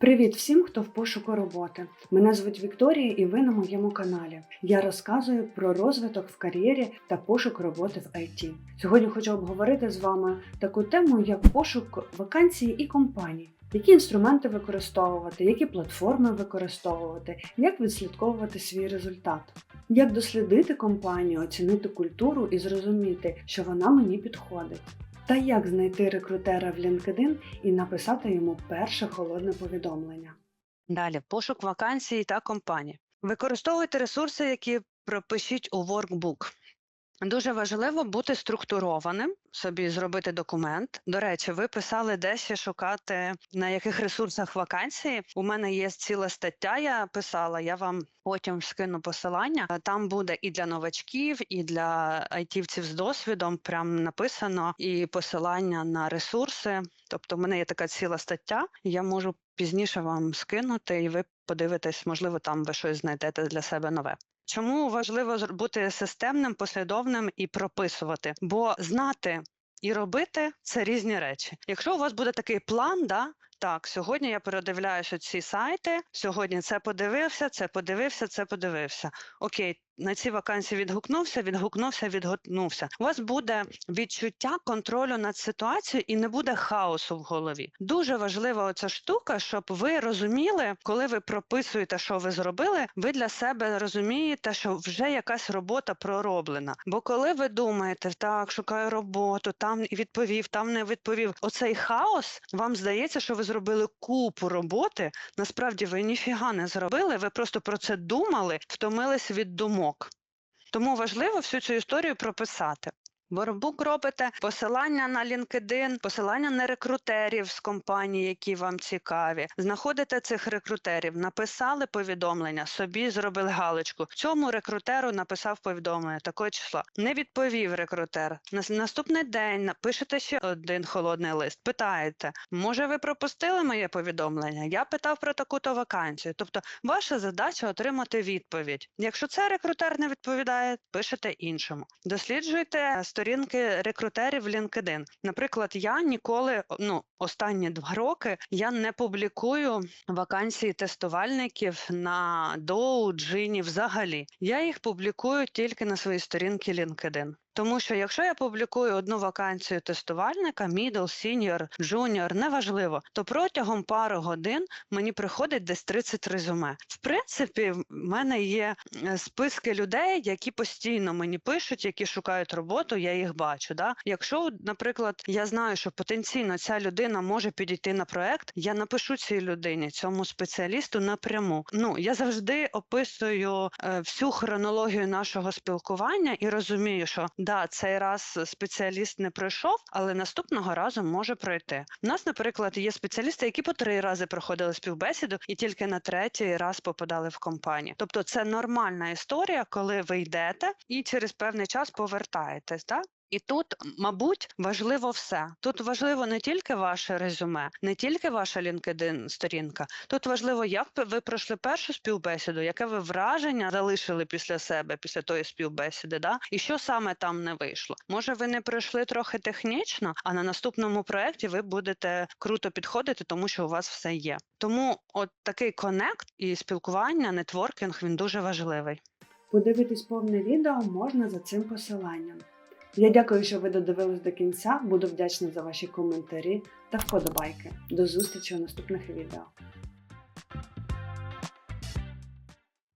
Привіт всім, хто в пошуку роботи. Мене звуть Вікторія, і ви на моєму каналі. Я розказую про розвиток в кар'єрі та пошук роботи в IT. Сьогодні хочу обговорити з вами таку тему, як пошук вакансій і компаній. Які інструменти використовувати, які платформи використовувати, як відслідковувати свій результат, як дослідити компанію, оцінити культуру і зрозуміти, що вона мені підходить. Та як знайти рекрутера в LinkedIn і написати йому перше холодне повідомлення. Далі пошук вакансій та компаній. Використовуйте ресурси, які пропишіть у workbook. Дуже важливо бути структурованим, собі зробити документ. До речі, ви писали десь шукати на яких ресурсах вакансії. У мене є ціла стаття. Я писала. Я вам потім скину посилання. Там буде і для новачків, і для айтівців з досвідом. Прям написано і посилання на ресурси. Тобто, в мене є така ціла стаття. Я можу пізніше вам скинути, і ви подивитесь, можливо, там ви щось знайдете для себе нове. Чому важливо бути системним, послідовним і прописувати? Бо знати і робити це різні речі. Якщо у вас буде такий план, да. Так, сьогодні я передивляюся ці сайти. Сьогодні це подивився, це подивився, це подивився. Окей, на ці вакансії відгукнувся, відгукнувся, відгукнувся. У вас буде відчуття контролю над ситуацією і не буде хаосу в голові. Дуже важлива оця штука, щоб ви розуміли, коли ви прописуєте, що ви зробили, ви для себе розумієте, що вже якась робота пророблена. Бо коли ви думаєте, так, шукаю роботу, там відповів, там не відповів. Оцей хаос вам здається, що ви зробили купу роботи. Насправді ви ніфіга не зробили. Ви просто про це думали, втомились від думок. Тому важливо всю цю історію прописати. Workbook робите посилання на LinkedIn, посилання на рекрутерів з компаній, які вам цікаві. Знаходите цих рекрутерів, написали повідомлення, собі зробили галочку. Цьому рекрутеру написав повідомлення такого числа. Не відповів рекрутер. На наступний день напишете ще один холодний лист. Питаєте, може, ви пропустили моє повідомлення? Я питав про таку-то вакансію. Тобто, ваша задача отримати відповідь. Якщо це рекрутер не відповідає, пишете іншому. Досліджуйте сторінки рекрутерів LinkedIn. Наприклад, я ніколи, ну останні два роки, я не публікую вакансії тестувальників на Dow, Джині взагалі. Я їх публікую тільки на своїй сторінці LinkedIn. Тому що якщо я публікую одну вакансію тестувальника, middle, senior, junior, неважливо, то протягом пари годин мені приходить десь 30 резюме. В принципі, в мене є е, списки людей, які постійно мені пишуть, які шукають роботу, я їх бачу. Да? Якщо, наприклад, я знаю, що потенційно ця людина може підійти на проект, я напишу цій людині, цьому спеціалісту напряму. Ну я завжди описую е, всю хронологію нашого спілкування і розумію, що да, цей раз спеціаліст не пройшов, але наступного разу може пройти. У нас, наприклад, є спеціалісти, які по три рази проходили співбесіду і тільки на третій раз попадали в компанію. Тобто, це нормальна історія, коли ви йдете і через певний час повертаєтесь. Да? І тут, мабуть, важливо все. Тут важливо не тільки ваше резюме, не тільки ваша LinkedIn сторінка. Тут важливо, як ви- пройшли першу співбесіду, яке ви враження залишили після себе, після тої співбесіди, да? і що саме там не вийшло. Може, ви не пройшли трохи технічно, а на наступному проєкті ви будете круто підходити, тому що у вас все є. Тому от такий конект і спілкування, нетворкінг він дуже важливий. Подивитись повне відео можна за цим посиланням. Я дякую, що ви додивились до кінця. Буду вдячна за ваші коментарі та вподобайки. До зустрічі у наступних відео.